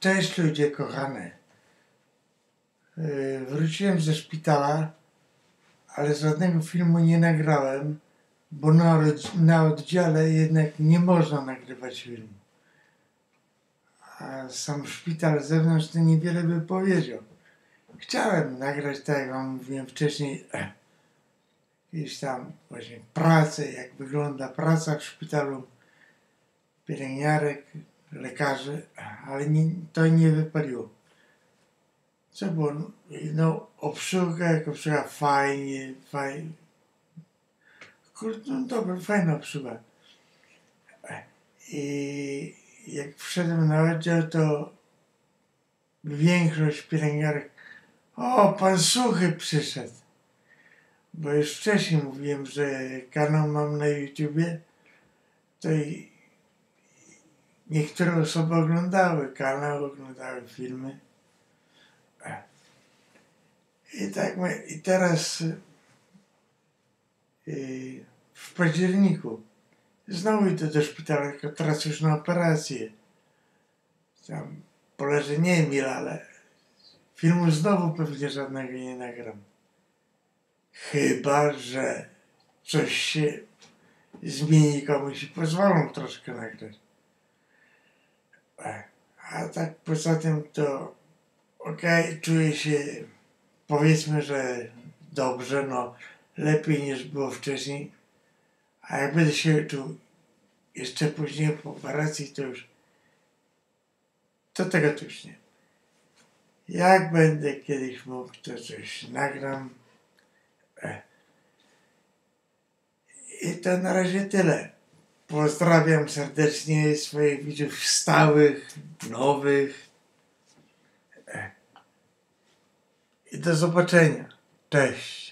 Cześć ludzie kochane. Yy, Wróciłem ze szpitala, ale żadnego filmu nie nagrałem, bo na, oddziale jednak nie można nagrywać filmu. A sam szpital z zewnątrz to niewiele by powiedział. Chciałem nagrać, tak jak wam mówiłem wcześniej, jakieś tam właśnie pracę, jak wygląda praca w szpitalu pielęgniarek, lekarzy, ale nie, to nie wypaliło. Co było? No, obsługa, jak obsługa fajnie, fajnie. Kurde, no dobra, fajna obsługa. I jak wszedłem na oddział, to większość pielęgniarek, o, pan Suchy przyszedł. Bo już wcześniej mówiłem, że kanał mam na YouTubie, to i niektóre osoby oglądały kanał, oglądały filmy. I tak my, i teraz y, w październiku znowu idę do szpitala, tylko teraz już na operację. Tam poleżę nie wiem ile, ale filmu znowu pewnie żadnego nie nagram. Chyba, że coś się zmieni komuś i pozwolą troszkę nagrać. A tak poza tym to okej, czuję się powiedzmy, że dobrze, no lepiej niż było wcześniej. A jak będę się czuł jeszcze później po operacji, to już to tego to już nie. Jak będę kiedyś mógł, to coś nagram. E. I to na razie tyle. Pozdrawiam serdecznie swoich widzów stałych, nowych. E. I do zobaczenia. Cześć.